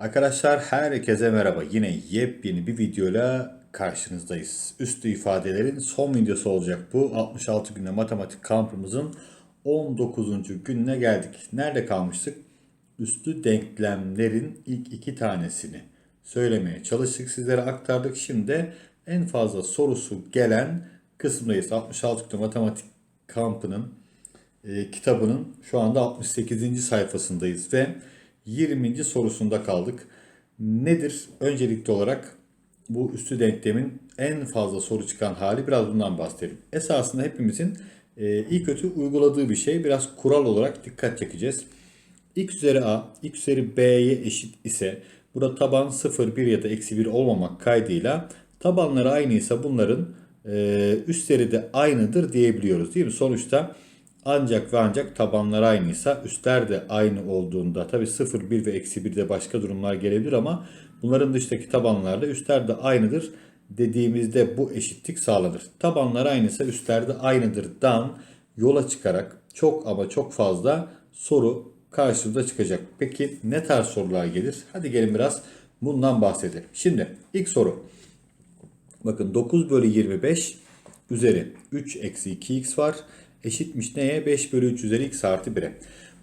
Arkadaşlar herkese merhaba. Yine yepyeni bir videoyla karşınızdayız. Üstü ifadelerin son videosu olacak bu. 66 günde matematik kampımızın 19. gününe geldik. Nerede kalmıştık? Üstü denklemlerin ilk iki tanesini söylemeye çalıştık. Sizlere aktardık. Şimdi en fazla sorusu gelen kısımdayız. 66 günde matematik kampının e, kitabının şu anda 68. sayfasındayız ve 20. sorusunda kaldık. Nedir? Öncelikli olarak bu üstü denklemin en fazla soru çıkan hali biraz bundan bahsedelim. Esasında hepimizin e, iyi kötü uyguladığı bir şey. Biraz kural olarak dikkat çekeceğiz. x üzeri a, x üzeri b'ye eşit ise burada taban 0, 1 ya da eksi 1 olmamak kaydıyla tabanları aynıysa bunların e, üstleri de aynıdır diyebiliyoruz değil mi? Sonuçta ancak ve ancak tabanlar aynıysa üstler de aynı olduğunda tabi 0, 1 ve eksi 1 de başka durumlar gelebilir ama bunların dışındaki tabanlarla üstler de aynıdır dediğimizde bu eşitlik sağlanır. Tabanlar aynıysa üstler de aynıdırdan yola çıkarak çok ama çok fazla soru karşımıza çıkacak. Peki ne tarz sorular gelir? Hadi gelin biraz bundan bahsedelim. Şimdi ilk soru. Bakın 9 bölü 25 üzeri 3 eksi 2x var. Eşitmiş neye? 5 bölü 3 üzeri x artı 1'e.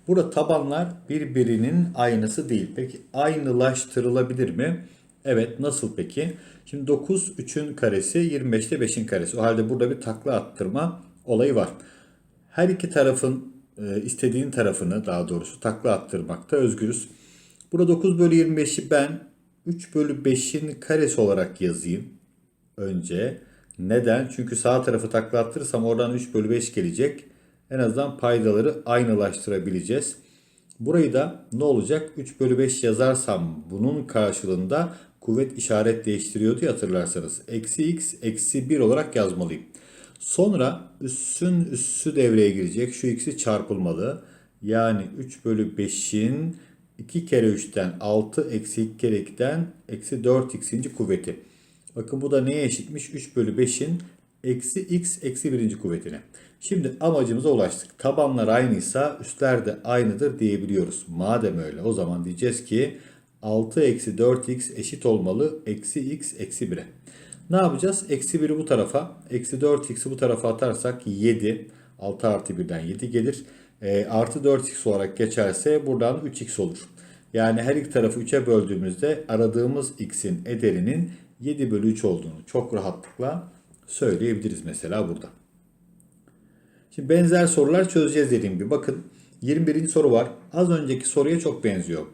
Burada tabanlar birbirinin aynısı değil. Peki aynılaştırılabilir mi? Evet nasıl peki? Şimdi 9 3'ün karesi 25 de 5'in karesi. O halde burada bir takla attırma olayı var. Her iki tarafın e, istediğin tarafını daha doğrusu takla attırmakta özgürüz. Burada 9 bölü 25'i ben 3 bölü 5'in karesi olarak yazayım. Önce. Neden? Çünkü sağ tarafı takla attırırsam oradan 3 bölü 5 gelecek. En azından paydaları aynılaştırabileceğiz. Burayı da ne olacak? 3 bölü 5 yazarsam bunun karşılığında kuvvet işaret değiştiriyordu ya hatırlarsanız. Eksi x eksi 1 olarak yazmalıyım. Sonra üssün üssü devreye girecek. Şu x'i çarpılmalı. Yani 3 bölü 5'in 2 kere 3'ten 6 eksi 2 kere 2'den eksi 4x'inci kuvveti. Bakın bu da neye eşitmiş? 3 bölü 5'in eksi x eksi birinci kuvvetine. Şimdi amacımıza ulaştık. Tabanlar aynıysa üstler de aynıdır diyebiliyoruz. Madem öyle o zaman diyeceğiz ki 6 eksi 4x eşit olmalı eksi x eksi 1'e. Ne yapacağız? Eksi 1'i bu tarafa, eksi 4x'i bu tarafa atarsak 7. 6 artı 1'den 7 gelir. E, artı 4x olarak geçerse buradan 3x olur. Yani her iki tarafı 3'e böldüğümüzde aradığımız x'in ederinin 7 bölü 3 olduğunu çok rahatlıkla söyleyebiliriz mesela burada. Şimdi benzer sorular çözeceğiz dediğim gibi. Bakın 21. soru var. Az önceki soruya çok benziyor.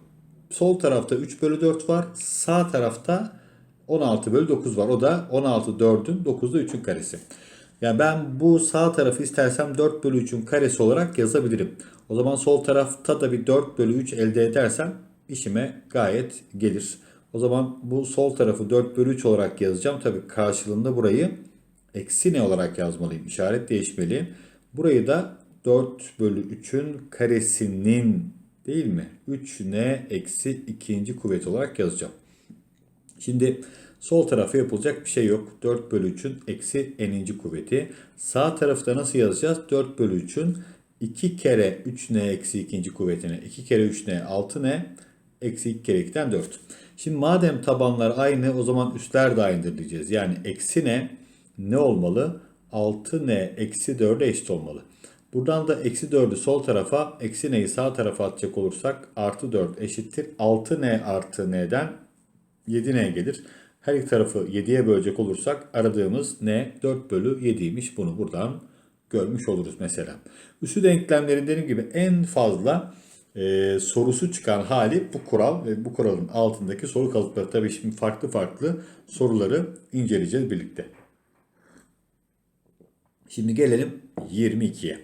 Sol tarafta 3 bölü 4 var. Sağ tarafta 16 bölü 9 var. O da 16 4'ün 9'da 3'ün karesi. Yani ben bu sağ tarafı istersem 4 bölü 3'ün karesi olarak yazabilirim. O zaman sol tarafta da bir 4 bölü 3 elde edersem işime gayet gelir. O zaman bu sol tarafı 4 bölü 3 olarak yazacağım. Tabi karşılığında burayı eksi ne olarak yazmalıyım. İşaret değişmeli. Burayı da 4 bölü 3'ün karesinin değil mi? 3n eksi ikinci kuvvet olarak yazacağım. Şimdi sol tarafa yapılacak bir şey yok. 4 bölü 3'ün eksi n'inci kuvveti. Sağ tarafta nasıl yazacağız? 4 bölü 3'ün 2 kere 3n eksi ikinci kuvvetine. 2 kere 3n 6n eksi 2 kere 2'den 4. Şimdi madem tabanlar aynı o zaman üstler de aynıdır diyeceğiz. Yani eksi ne ne olmalı? 6n eksi 4'e eşit olmalı. Buradan da eksi 4'ü sol tarafa eksi n'yi sağ tarafa atacak olursak artı 4 eşittir. 6n artı n'den 7n gelir. Her iki tarafı 7'ye bölecek olursak aradığımız n 4 bölü 7'ymiş. Bunu buradan görmüş oluruz mesela. Üssü denklemlerin dediğim gibi en fazla e, sorusu çıkan hali bu kural ve bu kuralın altındaki soru kalıpları. Tabii şimdi farklı farklı soruları inceleyeceğiz birlikte. Şimdi gelelim 22'ye.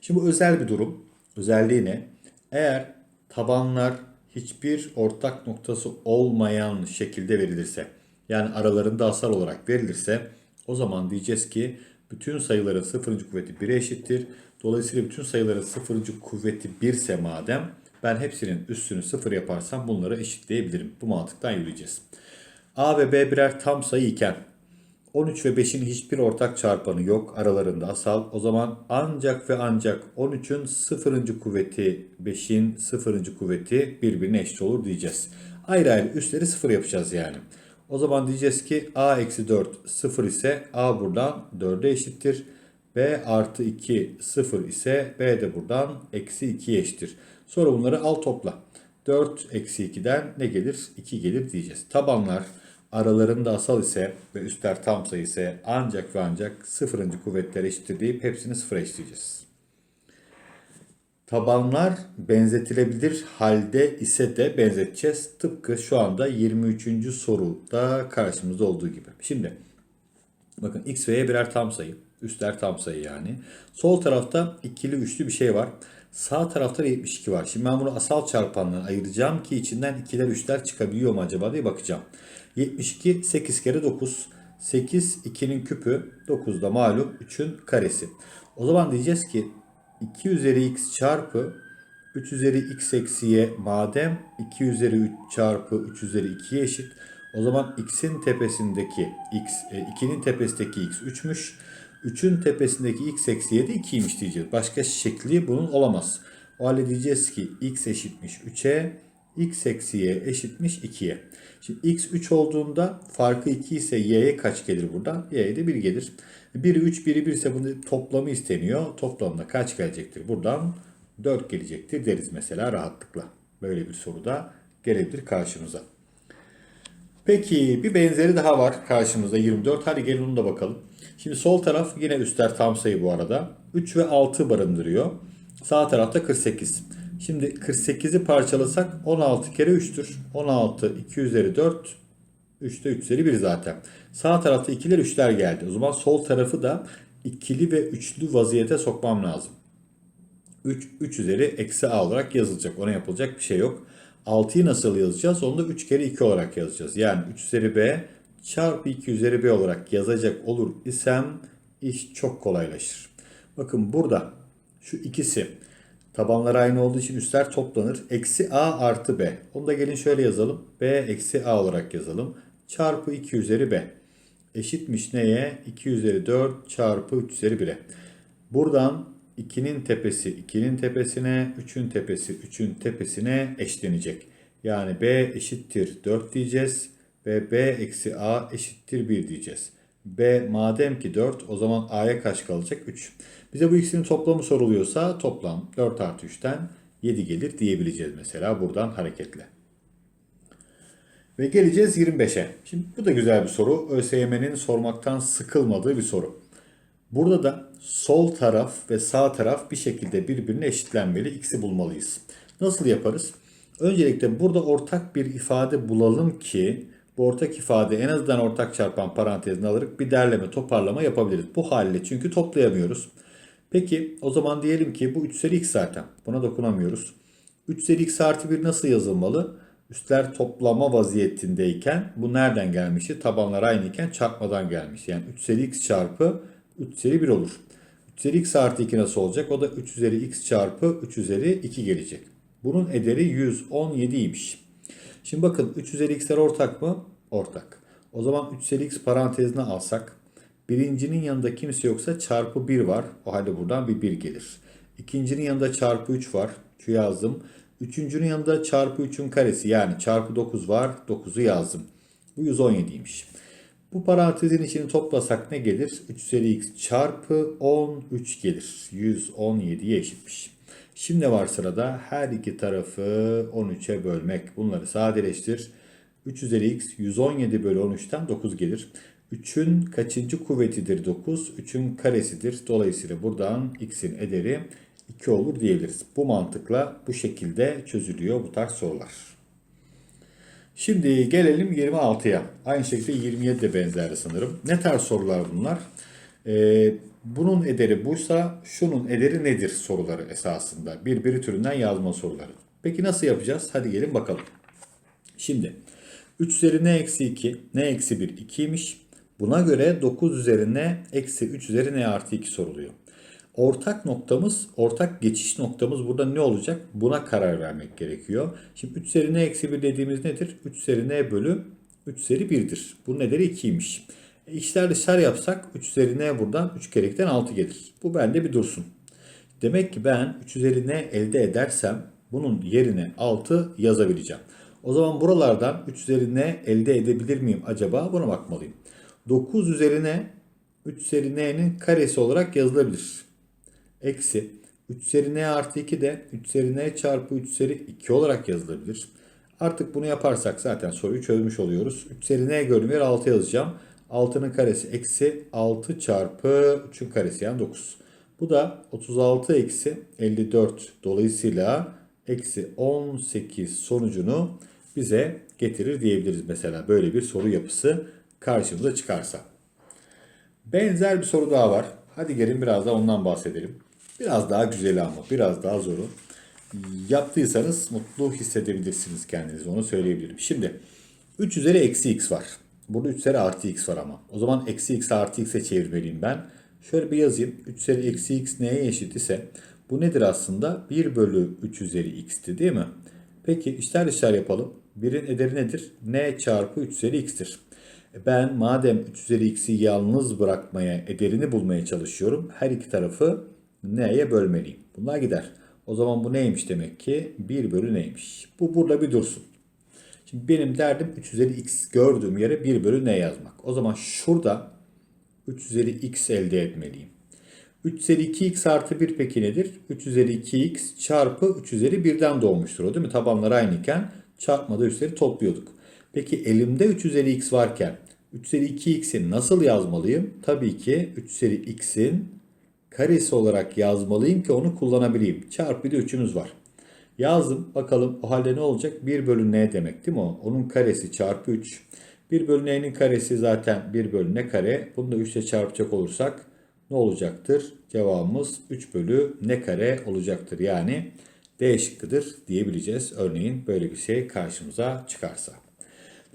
Şimdi bu özel bir durum. Özelliği ne? Eğer tabanlar hiçbir ortak noktası olmayan şekilde verilirse, yani aralarında asal olarak verilirse o zaman diyeceğiz ki bütün sayıların sıfırıncı kuvveti 1'e eşittir. Dolayısıyla bütün sayıların sıfırıncı kuvveti 1 ise madem ben hepsinin üstünü sıfır yaparsam bunları eşitleyebilirim. Bu mantıktan yürüyeceğiz. A ve B birer tam sayı iken 13 ve 5'in hiçbir ortak çarpanı yok aralarında asal. O zaman ancak ve ancak 13'ün sıfırıncı kuvveti 5'in sıfırıncı kuvveti birbirine eşit olur diyeceğiz. Ayrı ayrı üstleri 0 yapacağız yani. O zaman diyeceğiz ki a eksi 4 0 ise a buradan 4'e eşittir. B artı 2 0 ise b de buradan eksi 2'ye eşittir. Sonra bunları al topla. 4 eksi 2'den ne gelir? 2 gelir diyeceğiz. Tabanlar aralarında asal ise ve üstler tam sayı ise ancak ve ancak sıfırıncı kuvvetler eşittir deyip hepsini sıfıra eşitleyeceğiz. Tabanlar benzetilebilir halde ise de benzeteceğiz. Tıpkı şu anda 23. soruda karşımızda olduğu gibi. Şimdi bakın x ve y birer tam sayı. Üstler tam sayı yani. Sol tarafta ikili üçlü bir şey var. Sağ tarafta da 72 var. Şimdi ben bunu asal çarpandan ayıracağım ki içinden ikiler üçler çıkabiliyor mu acaba diye bakacağım. 72 8 kere 9. 8 2'nin küpü 9 da malum 3'ün karesi. O zaman diyeceğiz ki 2 üzeri x çarpı 3 üzeri x eksi y madem 2 üzeri 3 çarpı 3 üzeri 2'ye eşit. O zaman x'in tepesindeki x, 2'nin tepesindeki x 3'müş. 3'ün tepesindeki x eksi y de 2'ymiş diyeceğiz. Başka şekli bunun olamaz. O halde diyeceğiz ki x eşitmiş 3'e, x eksi y eşitmiş 2'ye. Şimdi x 3 olduğunda farkı 2 ise y'ye kaç gelir buradan? Y'ye de 1 gelir. 1'i 3, 1'i 1 ise bunun toplamı isteniyor. Toplamda kaç gelecektir? Buradan 4 gelecektir deriz mesela rahatlıkla. Böyle bir soru da gelebilir karşımıza. Peki bir benzeri daha var karşımızda 24. Hadi gelin onu da bakalım. Şimdi sol taraf yine üstler tam sayı bu arada. 3 ve 6 barındırıyor. Sağ tarafta 48. Şimdi 48'i parçalasak 16 kere 3'tür. 16 2 üzeri 4 3'te 3 üzeri 1 zaten. Sağ tarafta ikiler üçler geldi. O zaman sol tarafı da ikili ve üçlü vaziyete sokmam lazım. 3, 3 üzeri eksi a olarak yazılacak. Ona yapılacak bir şey yok. 6'yı nasıl yazacağız? Onu da 3 kere 2 olarak yazacağız. Yani 3 üzeri b çarpı 2 üzeri b olarak yazacak olur isem iş çok kolaylaşır. Bakın burada şu ikisi tabanlar aynı olduğu için üstler toplanır. Eksi a artı b. Onu da gelin şöyle yazalım. b eksi a olarak yazalım. Çarpı 2 üzeri b. Eşitmiş neye? 2 üzeri 4 çarpı 3 üzeri 1'e. Buradan 2'nin tepesi 2'nin tepesine, 3'ün tepesi 3'ün tepesine eşlenecek. Yani b eşittir 4 diyeceğiz ve b eksi a eşittir 1 diyeceğiz. b madem ki 4 o zaman a'ya kaç kalacak? 3. Bize bu ikisinin toplamı soruluyorsa toplam 4 artı 3'ten 7 gelir diyebileceğiz mesela buradan hareketle. Ve geleceğiz 25'e. Şimdi bu da güzel bir soru. ÖSYM'nin sormaktan sıkılmadığı bir soru. Burada da sol taraf ve sağ taraf bir şekilde birbirine eşitlenmeli. X'i bulmalıyız. Nasıl yaparız? Öncelikle burada ortak bir ifade bulalım ki bu ortak ifade en azından ortak çarpan parantezine alarak bir derleme, toparlama yapabiliriz. Bu haliyle çünkü toplayamıyoruz. Peki o zaman diyelim ki bu 3 üzeri x zaten. Buna dokunamıyoruz. 3 üzeri x artı 1 nasıl yazılmalı? Üstler toplama vaziyetindeyken bu nereden gelmişti? Tabanlar aynıyken çarpmadan gelmiş. Yani 3 üzeri x çarpı 3 üzeri 1 olur. 3 üzeri x artı 2 nasıl olacak? O da 3 üzeri x çarpı 3 üzeri 2 gelecek. Bunun ederi 117'ymiş. Şimdi bakın 3 üzeri x'ler ortak mı? Ortak. O zaman 3 üzeri x parantezine alsak birincinin yanında kimse yoksa çarpı 1 var. O halde buradan bir 1 gelir. İkincinin yanında çarpı 3 var. Şu yazdım. Üçüncünün yanında çarpı 3'ün karesi yani çarpı 9 var. 9'u yazdım. Bu 117'ymiş. Bu parantezin içini toplasak ne gelir? 3 üzeri x çarpı 13 gelir. 117'ye eşitmiş. Şimdi var sırada? Her iki tarafı 13'e bölmek. Bunları sadeleştir. 3 üzeri x 117 bölü 13'ten 9 gelir. 3'ün kaçıncı kuvvetidir 9? 3'ün karesidir. Dolayısıyla buradan x'in ederi 2 olur diyebiliriz. Bu mantıkla bu şekilde çözülüyor bu tarz sorular. Şimdi gelelim 26'ya. Aynı şekilde 27 de benzerdi sanırım. Ne tarz sorular bunlar? Ee, bunun ederi buysa şunun ederi nedir soruları esasında. Birbiri türünden yazma soruları. Peki nasıl yapacağız? Hadi gelin bakalım. Şimdi 3 üzeri n eksi 2, n eksi 1 2'ymiş. Buna göre 9 üzeri n eksi 3 üzeri n artı 2 soruluyor. Ortak noktamız, ortak geçiş noktamız burada ne olacak? Buna karar vermek gerekiyor. Şimdi 3 üzeri n eksi 1 dediğimiz nedir? 3 üzeri n bölü 3 üzeri 1'dir. Bunun ederi 2'ymiş. E içler dışlar yapsak 3 üzeri n buradan 3 kere 2'den 6 gelir. Bu bende bir dursun. Demek ki ben 3 üzeri n elde edersem bunun yerine 6 yazabileceğim. O zaman buralardan 3 üzerine elde edebilir miyim acaba? Buna bakmalıyım. 9 üzerine 3 üzeri n'nin karesi olarak yazılabilir. Eksi 3 üzeri n artı 2 de 3 üzeri n çarpı 3 üzeri 2 olarak yazılabilir. Artık bunu yaparsak zaten soruyu çözmüş oluyoruz. 3 üzeri n gördüğüm yer 6 yazacağım. 6'nın karesi eksi 6 çarpı 3'ün karesi yani 9. Bu da 36 eksi 54 dolayısıyla eksi 18 sonucunu bize getirir diyebiliriz mesela böyle bir soru yapısı karşımıza çıkarsa. Benzer bir soru daha var. Hadi gelin biraz da ondan bahsedelim. Biraz daha güzeli ama biraz daha zoru. Yaptıysanız mutlu hissedebilirsiniz kendinizi onu söyleyebilirim. Şimdi 3 üzeri eksi x var. Burada 3 üzeri artı x var ama. O zaman eksi x artı x'e çevirmeliyim ben. Şöyle bir yazayım. 3 üzeri eksi x neye eşit ise bu nedir aslında? 1 bölü 3 üzeri x'ti değil mi? Peki işler işler yapalım. 1'in ederi nedir? n çarpı 3 üzeri x'tir. E Ben madem 3 üzeri x'i yalnız bırakmaya, ederini bulmaya çalışıyorum. Her iki tarafı n'ye bölmeliyim. Bunlar gider. O zaman bu neymiş demek ki? 1 bölü neymiş? Bu burada bir dursun. Şimdi benim derdim 3 üzeri x gördüğüm yere 1 bölü n yazmak. O zaman şurada 3 üzeri x elde etmeliyim. 3 üzeri 2x artı 1 peki nedir? 3 üzeri 2x çarpı 3 üzeri 1'den doğmuştur o değil mi? Tabanlar aynıyken çarpmada üstleri topluyorduk. Peki elimde 3 üzeri x varken 3 üzeri 2x'i nasıl yazmalıyım? Tabii ki 3 üzeri x'in karesi olarak yazmalıyım ki onu kullanabileyim. Çarpı bir de 3'ümüz var. Yazdım. Bakalım o halde ne olacak? 1 bölü n demek değil mi o? Onun karesi çarpı 3. 1 bölü n'nin karesi zaten 1 bölü n kare. Bunu da 3 ile çarpacak olursak ne olacaktır? Cevabımız 3 bölü n kare olacaktır. Yani D şıkkıdır diyebileceğiz. Örneğin böyle bir şey karşımıza çıkarsa.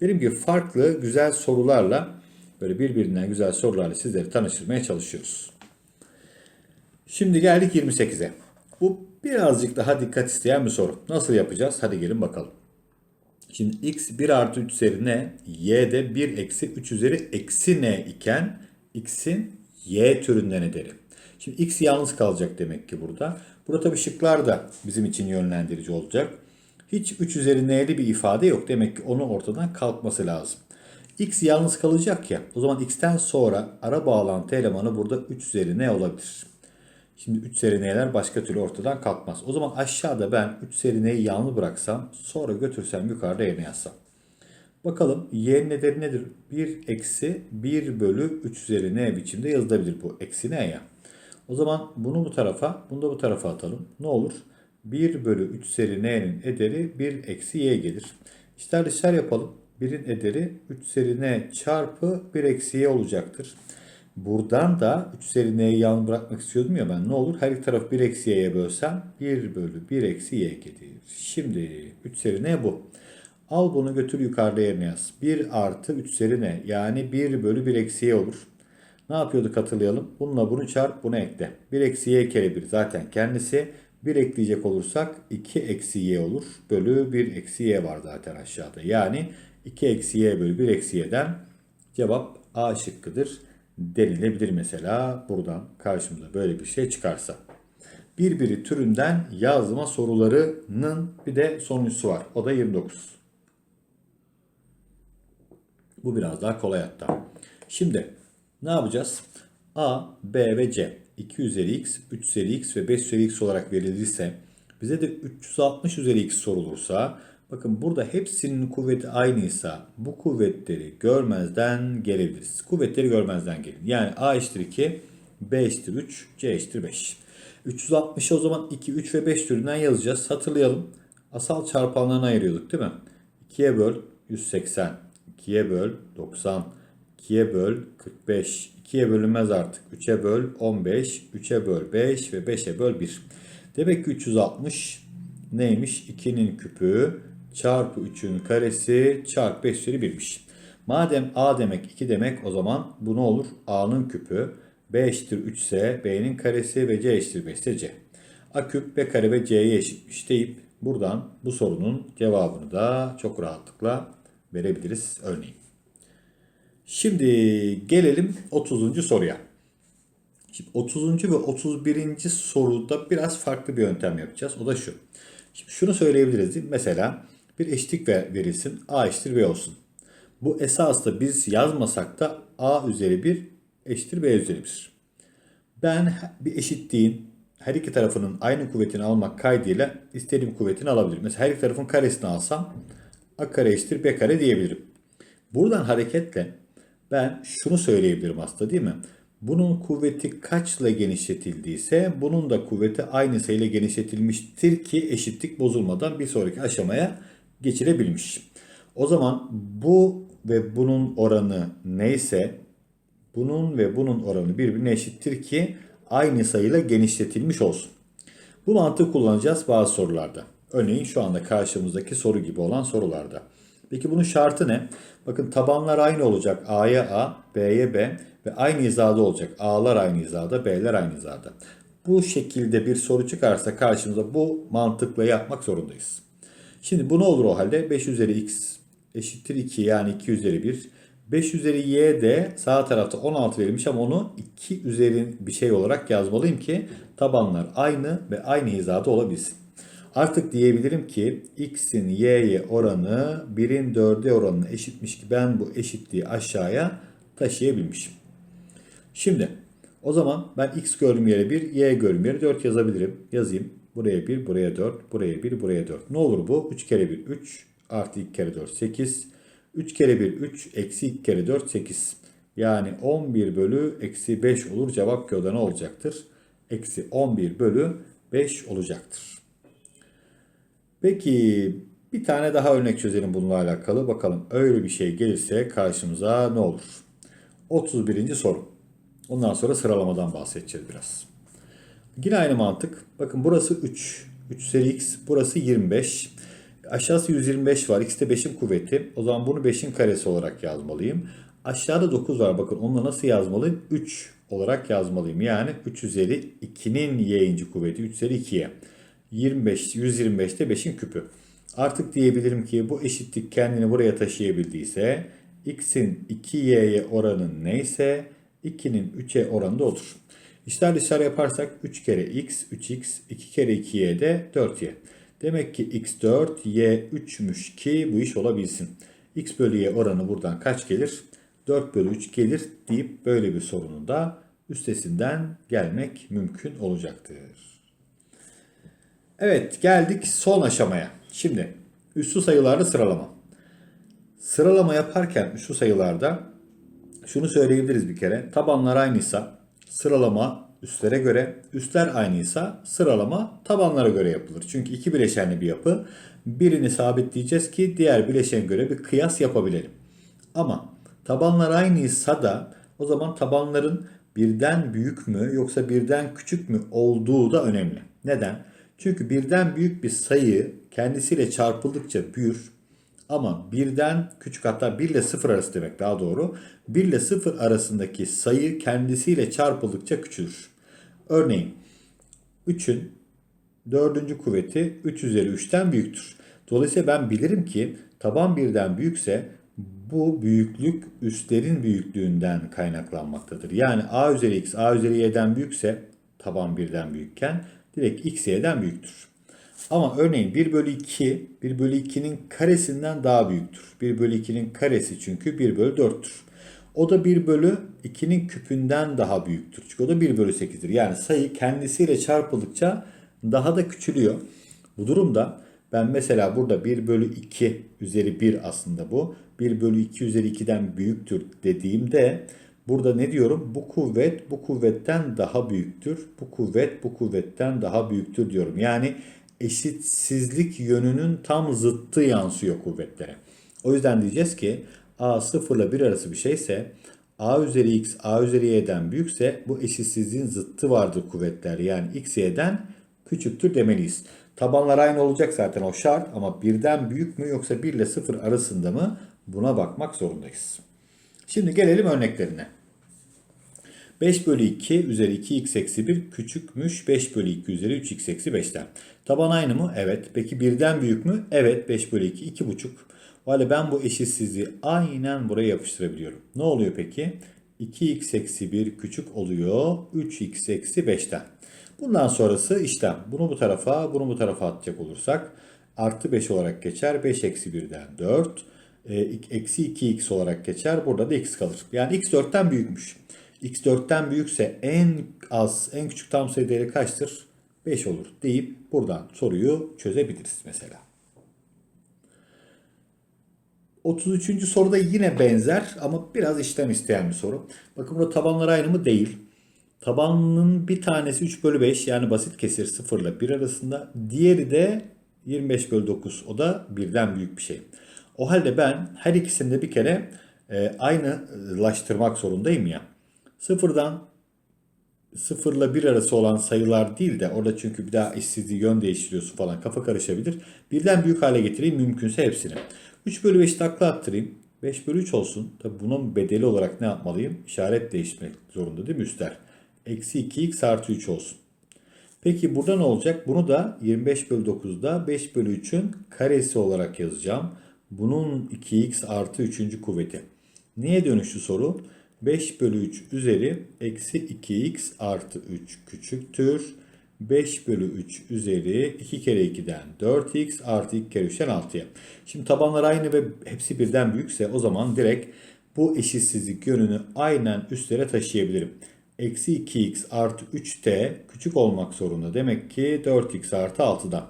Dediğim gibi farklı güzel sorularla böyle birbirinden güzel sorularla sizleri tanıştırmaya çalışıyoruz. Şimdi geldik 28'e. Bu birazcık daha dikkat isteyen bir soru. Nasıl yapacağız? Hadi gelin bakalım. Şimdi x 1 artı 3 üzeri n, y de 1 eksi 3 üzeri eksi n iken x'in y türünden ederi. Şimdi x yalnız kalacak demek ki burada. Burada tabii şıklar da bizim için yönlendirici olacak. Hiç 3 üzeri n'li bir ifade yok. Demek ki onun ortadan kalkması lazım. x yalnız kalacak ya. O zaman x'ten sonra ara bağlantı elemanı burada 3 üzeri n olabilir. Şimdi 3 seri n'ler başka türlü ortadan kalkmaz. O zaman aşağıda ben 3 seri n'yi yalnız bıraksam sonra götürsem yukarıda yerine yazsam. Bakalım y'nin ederi nedir? 1 eksi 1 bölü 3 üzeri n biçimde yazılabilir bu. Eksi n ya. O zaman bunu bu tarafa, bunu da bu tarafa atalım. Ne olur? 1 bölü 3 seri n'nin ederi 1 eksi y gelir. İşler dışlar yapalım. 1'in ederi 3 seri n çarpı 1 eksi y olacaktır. Buradan da 3 seri n'yi yalnız bırakmak istiyordum ya ben. Ne olur? Her iki taraf 1 eksi y'ye bölsem 1 bölü 1 eksi y gelir. Şimdi 3 seri n bu. Al bunu götür yukarıda yerine yaz. 1 artı 3 seri n yani 1 bölü 1 eksi y olur. Ne yapıyorduk hatırlayalım. Bununla bunu çarp bunu ekle. 1 eksi y kere 1 zaten kendisi. 1 ekleyecek olursak 2 eksi y olur. Bölü 1 eksi y var zaten aşağıda. Yani 2 eksi y bölü 1 eksi y'den cevap A şıkkıdır denilebilir mesela buradan karşımıza böyle bir şey çıkarsa. Birbiri türünden yazma sorularının bir de sonuncusu var. O da 29. Bu biraz daha kolay hatta. Şimdi ne yapacağız? A, B ve C 2 üzeri x, 3 üzeri x ve 5 üzeri x olarak verilirse bize de 360 üzeri x sorulursa bakın burada hepsinin kuvveti aynıysa bu kuvvetleri görmezden gelebiliriz. Kuvvetleri görmezden gelin. Yani A eşittir 2, B eşittir 3, C eşittir 5. 360'ı o zaman 2, 3 ve 5 türünden yazacağız. Hatırlayalım. Asal çarpanlarını ayırıyorduk değil mi? 2'ye böl 180, 2'ye böl 90, 2'ye böl 45, 2'ye bölünmez artık. 3'e böl 15, 3'e böl 5 ve 5'e böl 1. Demek ki 360 neymiş? 2'nin küpü çarpı 3'ün karesi çarpı 5 üzeri 1'miş. Madem A demek 2 demek o zaman bu ne olur? A'nın küpü B eşittir 3 ise B'nin karesi ve C eşittir 5 ise C. A küp B kare ve C'ye eşitmiş deyip buradan bu sorunun cevabını da çok rahatlıkla verebiliriz örneğin. Şimdi gelelim 30. soruya. Şimdi 30. ve 31. soruda biraz farklı bir yöntem yapacağız. O da şu. Şimdi şunu söyleyebiliriz? Mesela bir eşitlik ver- verilsin. A eşittir B olsun. Bu esasında biz yazmasak da A üzeri 1 eşittir B üzeri 1. Ben bir eşitliğin her iki tarafının aynı kuvvetini almak kaydıyla istediğim kuvvetini alabilirim. Mesela her iki tarafın karesini alsam A kare eşittir B kare diyebilirim. Buradan hareketle ben şunu söyleyebilirim aslında değil mi? Bunun kuvveti kaçla genişletildiyse bunun da kuvveti aynı sayıyla genişletilmiştir ki eşitlik bozulmadan bir sonraki aşamaya geçirebilmiş. O zaman bu ve bunun oranı neyse bunun ve bunun oranı birbirine eşittir ki aynı sayıyla genişletilmiş olsun. Bu mantığı kullanacağız bazı sorularda. Örneğin şu anda karşımızdaki soru gibi olan sorularda. Peki bunun şartı ne? Bakın tabanlar aynı olacak. A'ya A, B'ye B ve aynı hizada olacak. A'lar aynı hizada, B'ler aynı hizada. Bu şekilde bir soru çıkarsa karşımıza bu mantıkla yapmak zorundayız. Şimdi bu ne olur o halde? 5 üzeri x eşittir 2 yani 2 üzeri 1. 5 üzeri y de sağ tarafta 16 verilmiş ama onu 2 üzeri bir şey olarak yazmalıyım ki tabanlar aynı ve aynı hizada olabilsin. Artık diyebilirim ki x'in y'ye oranı 1'in 4'e oranına eşitmiş ki ben bu eşitliği aşağıya taşıyabilmişim. Şimdi o zaman ben x gördüğüm yere 1, y gördüğüm yere 4 yazabilirim. Yazayım. Buraya 1, buraya 4, buraya 1, buraya 4. Ne olur bu? 3 kere 1, 3 artı 2 kere 4, 8. 3 kere 1, 3 eksi 2 kere 4, 8. Yani 11 bölü eksi 5 olur. Cevap ki o da ne olacaktır? Eksi 11 bölü 5 olacaktır. Peki bir tane daha örnek çözelim bununla alakalı. Bakalım öyle bir şey gelirse karşımıza ne olur? 31. soru. Ondan sonra sıralamadan bahsedeceğiz biraz. Yine aynı mantık. Bakın burası 3. 3 üzeri x. Burası 25. Aşağısı 125 var. X de 5'in kuvveti. O zaman bunu 5'in karesi olarak yazmalıyım. Aşağıda 9 var. Bakın onu nasıl yazmalıyım? 3 olarak yazmalıyım. Yani 3 üzeri 2'nin y'inci kuvveti 3 üzeri 2'ye. 25, 125 de 5'in küpü. Artık diyebilirim ki bu eşitlik kendini buraya taşıyabildiyse x'in 2y'ye oranı neyse 2'nin 3'e oranı da odur. İşler dışarı yaparsak 3 kere x, 3x, 2 kere 2y de 4y. Demek ki x 4, y 3'müş ki bu iş olabilsin. x bölü y oranı buradan kaç gelir? 4 bölü 3 gelir deyip böyle bir sorunun da üstesinden gelmek mümkün olacaktır. Evet geldik son aşamaya. Şimdi üslü sayılarda sıralama. Sıralama yaparken üslü sayılarda şunu söyleyebiliriz bir kere. Tabanlar aynıysa sıralama üstlere göre, üstler aynıysa sıralama tabanlara göre yapılır. Çünkü iki bileşenli bir yapı. Birini sabitleyeceğiz ki diğer bileşen göre bir kıyas yapabilelim. Ama tabanlar aynıysa da o zaman tabanların birden büyük mü yoksa birden küçük mü olduğu da önemli. Neden? Çünkü birden büyük bir sayı kendisiyle çarpıldıkça büyür. Ama birden küçük hatta 1 ile 0 arası demek daha doğru. 1 ile 0 arasındaki sayı kendisiyle çarpıldıkça küçülür. Örneğin 3'ün 4. kuvveti 3 üzeri 3'ten büyüktür. Dolayısıyla ben bilirim ki taban birden büyükse bu büyüklük üstlerin büyüklüğünden kaynaklanmaktadır. Yani a üzeri x a üzeri y'den büyükse taban birden büyükken direkt x y'den büyüktür. Ama örneğin 1 bölü 2, 1 bölü 2'nin karesinden daha büyüktür. 1 bölü 2'nin karesi çünkü 1 bölü 4'tür. O da 1 bölü 2'nin küpünden daha büyüktür. Çünkü o da 1 bölü 8'dir. Yani sayı kendisiyle çarpıldıkça daha da küçülüyor. Bu durumda ben mesela burada 1 bölü 2 üzeri 1 aslında bu. 1 bölü 2 üzeri 2'den büyüktür dediğimde burada ne diyorum? Bu kuvvet bu kuvvetten daha büyüktür. Bu kuvvet bu kuvvetten daha büyüktür diyorum. Yani eşitsizlik yönünün tam zıttı yansıyor kuvvetlere. O yüzden diyeceğiz ki a 0 ile 1 arası bir şeyse a üzeri x a üzeri y'den büyükse bu eşitsizliğin zıttı vardır kuvvetler. Yani x y'den küçüktür demeliyiz. Tabanlar aynı olacak zaten o şart ama birden büyük mü yoksa 1 ile 0 arasında mı buna bakmak zorundayız. Şimdi gelelim örneklerine. 5 bölü 2 üzeri 2x eksi 1 küçükmüş 5 bölü 2 üzeri 3x eksi 5'ten. Taban aynı mı? Evet. Peki birden büyük mü? Evet. 5 bölü 2 2,5. O halde ben bu eşitsizliği aynen buraya yapıştırabiliyorum. Ne oluyor peki? 2x eksi 1 küçük oluyor 3x eksi 5'ten. Bundan sonrası işlem. Bunu bu tarafa, bunu bu tarafa atacak olursak artı 5 olarak geçer. 5 eksi 1'den 4. E, eksi 2x olarak geçer. Burada da x kalır. Yani x 4'ten büyükmüş. X 4'ten büyükse en az, en küçük tam sayı değeri kaçtır? 5 olur deyip buradan soruyu çözebiliriz mesela. 33. soruda yine benzer ama biraz işlem isteyen bir soru. Bakın burada tabanlar aynı mı? Değil. Tabanının bir tanesi 3 bölü 5 yani basit kesir 0 ile 1 arasında. Diğeri de 25 bölü 9 o da birden büyük bir şey. O halde ben her ikisini de bir kere e, aynılaştırmak zorundayım ya. Sıfırdan 0 ile 1 arası olan sayılar değil de orada çünkü bir daha işsizliği yön değiştiriyorsun falan kafa karışabilir. Birden büyük hale getireyim mümkünse hepsini. 3 bölü 5 takla attırayım. 5 bölü 3 olsun. Tabi bunun bedeli olarak ne yapmalıyım? İşaret değiştirmek zorunda değil mi üstler? Eksi 2x artı 3 olsun. Peki burada ne olacak? Bunu da 25 bölü 9'da 5 bölü 3'ün karesi olarak yazacağım. Bunun 2x artı 3. kuvveti. Neye dönüştü soru? 5 bölü 3 üzeri eksi 2x artı 3 küçüktür. 5 bölü 3 üzeri 2 kere 2'den 4x artı 2 kere 3'ten 6'ya. Şimdi tabanlar aynı ve hepsi birden büyükse o zaman direkt bu eşitsizlik yönünü aynen üstlere taşıyabilirim. Eksi 2x artı 3t küçük olmak zorunda. Demek ki 4x artı 6'dan.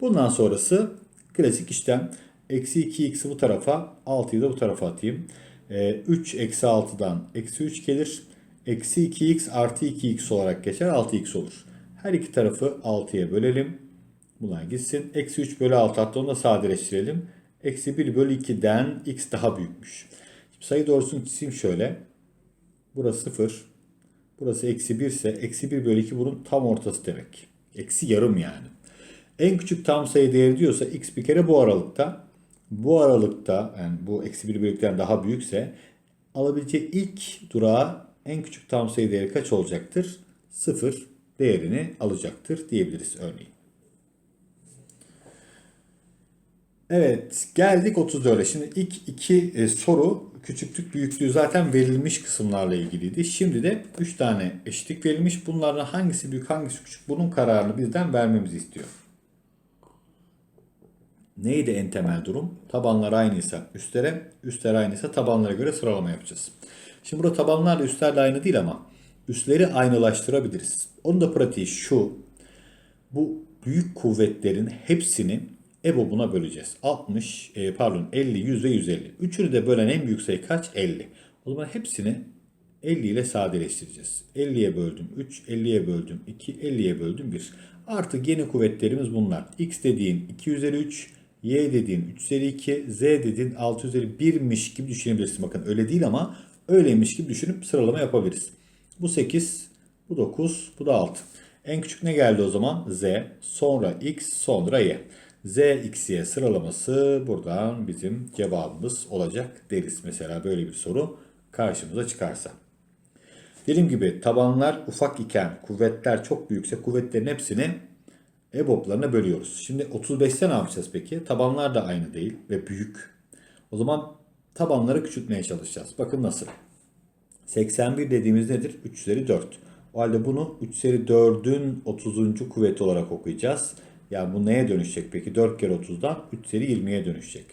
Bundan sonrası klasik işlem. Eksi 2x'i bu tarafa 6'yı da bu tarafa atayım. 3 eksi 6'dan eksi 3 gelir. Eksi 2x artı 2x olarak geçer 6x olur. Her iki tarafı 6'ya bölelim. Bunlar gitsin. Eksi 3 bölü 6 hatta onu da sadeleştirelim. Eksi 1 bölü 2'den x daha büyükmüş. Şimdi sayı doğrusunu çizeyim şöyle. Burası 0. Burası eksi 1 ise eksi 1 bölü 2 bunun tam ortası demek. Eksi yarım yani. En küçük tam sayı değeri diyorsa x bir kere bu aralıkta. Bu aralıkta yani bu eksi 1 bölü 2'den daha büyükse alabileceği ilk durağı en küçük tam sayı değeri kaç olacaktır? 0 değerini alacaktır diyebiliriz örneğin. Evet geldik 34'e. Şimdi ilk iki e, soru küçüklük büyüklüğü zaten verilmiş kısımlarla ilgiliydi. Şimdi de 3 tane eşitlik verilmiş. Bunlardan hangisi büyük hangisi küçük bunun kararını bizden vermemizi istiyor. Neydi en temel durum? Tabanlar aynıysa üstlere, üstler aynıysa tabanlara göre sıralama yapacağız. Şimdi burada tabanlarla üstlerle aynı değil ama üstleri aynılaştırabiliriz. Onun da pratiği şu. Bu büyük kuvvetlerin hepsini EBOB'una böleceğiz. 60, e, pardon 50, 100 ve 150. Üçünü de bölen en büyük sayı kaç? 50. O zaman hepsini 50 ile sadeleştireceğiz. 50'ye böldüm 3, 50'ye böldüm 2, 50'ye böldüm 1. Artık yeni kuvvetlerimiz bunlar. X dediğin 2 üzeri 3, Y dediğin 3 üzeri 2, Z dediğin 6 üzeri 1'miş gibi düşünebilirsin. Bakın öyle değil ama öyleymiş gibi düşünüp sıralama yapabiliriz. Bu 8, bu 9, bu da 6. En küçük ne geldi o zaman? Z, sonra X, sonra Y. Z, X, Y sıralaması buradan bizim cevabımız olacak deriz. Mesela böyle bir soru karşımıza çıkarsa. Dediğim gibi tabanlar ufak iken kuvvetler çok büyükse kuvvetlerin hepsini EBOB'larına bölüyoruz. Şimdi 35'te ne yapacağız peki? Tabanlar da aynı değil ve büyük. O zaman tabanları küçültmeye çalışacağız. Bakın nasıl? 81 dediğimiz nedir? 3 üzeri 4. O halde bunu 3 üzeri 4'ün 30. kuvveti olarak okuyacağız. Yani bu neye dönüşecek peki? 4 kere 30'dan 3 üzeri 20'ye dönüşecek.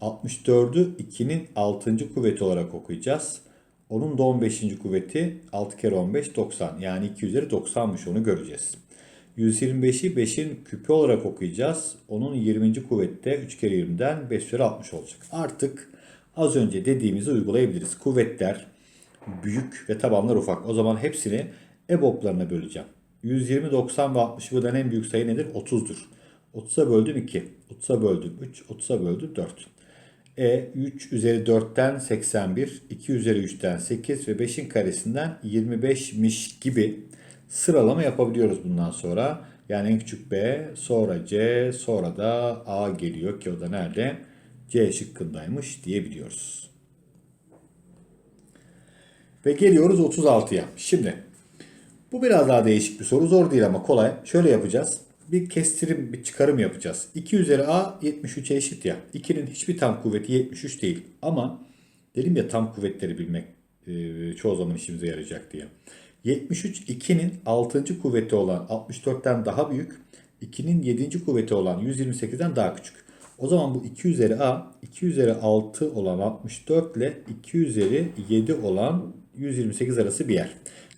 64'ü 2'nin 6. kuvveti olarak okuyacağız. Onun da 15. kuvveti 6 kere 15 90. Yani 2 üzeri 90'mış onu göreceğiz. 125'i 5'in küpü olarak okuyacağız. Onun 20. kuvvette 3 kere 20'den 5 üzeri 60 olacak. Artık az önce dediğimizi uygulayabiliriz. Kuvvetler büyük ve tabanlar ufak. O zaman hepsini EBOB'larına böleceğim. 120, 90 ve 60'ı bölen en büyük sayı nedir? 30'dur. 30'a böldüm 2. 30'a böldüm 3. 30'a böldüm 4. E 3 üzeri 4'ten 81, 2 üzeri 3'ten 8 ve 5'in karesinden 25'miş gibi sıralama yapabiliyoruz bundan sonra. Yani en küçük B, sonra C, sonra da A geliyor ki o da nerede? C şıkkındaymış diyebiliyoruz. Ve geliyoruz 36'ya. Şimdi bu biraz daha değişik bir soru. Zor değil ama kolay. Şöyle yapacağız. Bir kestirim, bir çıkarım yapacağız. 2 üzeri A 73'e eşit ya. 2'nin hiçbir tam kuvveti 73 değil. Ama dedim ya tam kuvvetleri bilmek çoğu zaman işimize yarayacak diye. 73 2'nin 6. kuvveti olan 64'ten daha büyük. 2'nin 7. kuvveti olan 128'den daha küçük. O zaman bu 2 üzeri a 2 üzeri 6 olan 64 ile 2 üzeri 7 olan 128 arası bir yer.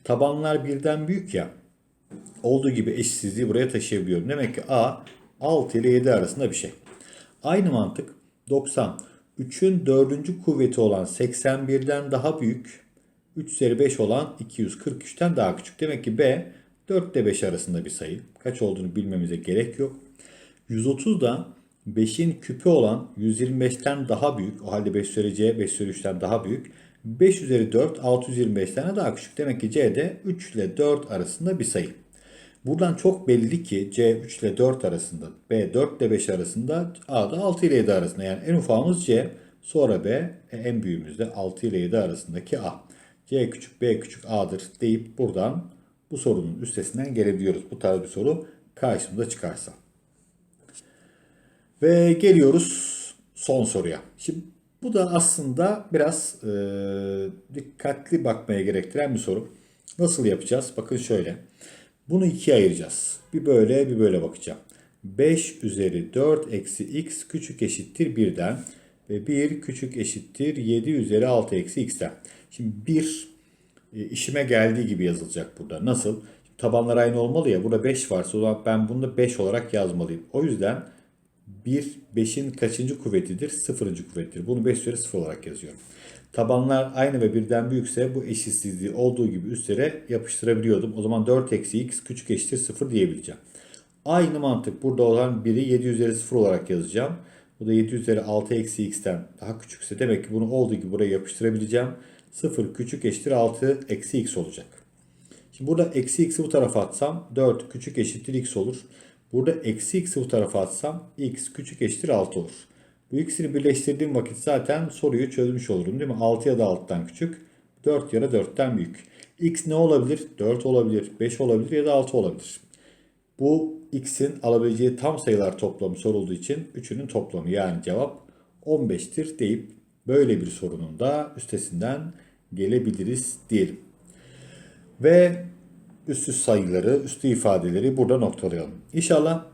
Tabanlar birden büyük ya olduğu gibi eşitsizliği buraya taşıyabiliyorum. Demek ki A 6 ile 7 arasında bir şey. Aynı mantık 90. 3'ün 4. kuvveti olan 81'den daha büyük. 3 üzeri 5 olan 243'ten daha küçük. Demek ki B 4 ile 5 arasında bir sayı. Kaç olduğunu bilmemize gerek yok. 130 da 5'in küpü olan 125'ten daha büyük. O halde 5 üzeri C 5 üzeri 3'ten daha büyük. 5 üzeri 4 625'ten daha küçük. Demek ki C'de 3 ile 4 arasında bir sayı. Buradan çok belli ki C 3 ile 4 arasında, B 4 ile 5 arasında, A da 6 ile 7 arasında. Yani en ufağımız C, sonra B, e, en büyüğümüz de 6 ile 7 arasındaki A. C küçük, B küçük A'dır deyip buradan bu sorunun üstesinden gelebiliyoruz. Bu tarz bir soru karşımıza çıkarsa. Ve geliyoruz son soruya. Şimdi bu da aslında biraz e, dikkatli bakmaya gerektiren bir soru. Nasıl yapacağız? Bakın şöyle. Bunu ikiye ayıracağız. Bir böyle bir böyle bakacağım. 5 üzeri 4 eksi x küçük eşittir 1'den ve 1 küçük eşittir 7 üzeri 6 eksi x'ten. Şimdi 1 e, işime geldiği gibi yazılacak burada. Nasıl? Tabanlar aynı olmalı ya. Burada 5 varsa o zaman ben bunu da 5 olarak yazmalıyım. O yüzden 1 5'in kaçıncı kuvvetidir? Sıfırıncı kuvvettir. Bunu 5 üzeri 0 olarak yazıyorum. Tabanlar aynı ve birden büyükse bu eşitsizliği olduğu gibi üstlere yapıştırabiliyordum. O zaman 4 eksi x küçük eşittir 0 diyebileceğim. Aynı mantık burada olan 1'i 7 üzeri 0 olarak yazacağım. Bu da 7 üzeri 6 eksi x'ten daha küçükse demek ki bunu olduğu gibi buraya yapıştırabileceğim. 0 küçük eşittir 6 eksi x olacak. Şimdi burada eksi x'i bu tarafa atsam 4 küçük eşittir x olur. Burada eksi x'i bu tarafa atsam x küçük eşittir 6 olur. Bu ikisini birleştirdiğim vakit zaten soruyu çözmüş olurum değil mi? 6 ya da 6'dan küçük, 4 ya da 4'ten büyük. x ne olabilir? 4 olabilir, 5 olabilir ya da 6 olabilir. Bu x'in alabileceği tam sayılar toplamı sorulduğu için 3'ünün toplamı yani cevap 15'tir deyip böyle bir sorunun da üstesinden gelebiliriz diyelim. Ve üstü sayıları, üstü ifadeleri burada noktalayalım. İnşallah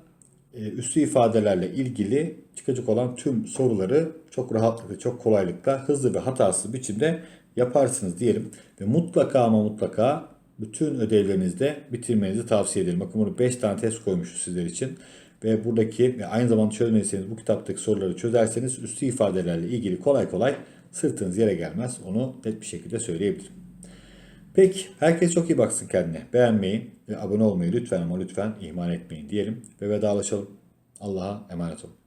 e, üstü ifadelerle ilgili çıkacak olan tüm soruları çok rahatlıkla, çok kolaylıkla, hızlı ve hatasız biçimde yaparsınız diyelim. Ve mutlaka ama mutlaka bütün ödevlerinizde bitirmenizi tavsiye ederim. Bakın burada 5 tane test koymuşuz sizler için. Ve buradaki ve aynı zamanda çözmediyseniz bu kitaptaki soruları çözerseniz üstü ifadelerle ilgili kolay kolay sırtınız yere gelmez. Onu net bir şekilde söyleyebilirim. Peki herkes çok iyi baksın kendine. Beğenmeyi ve abone olmayı lütfen ama lütfen ihmal etmeyin diyelim ve vedalaşalım. Allah'a emanet olun.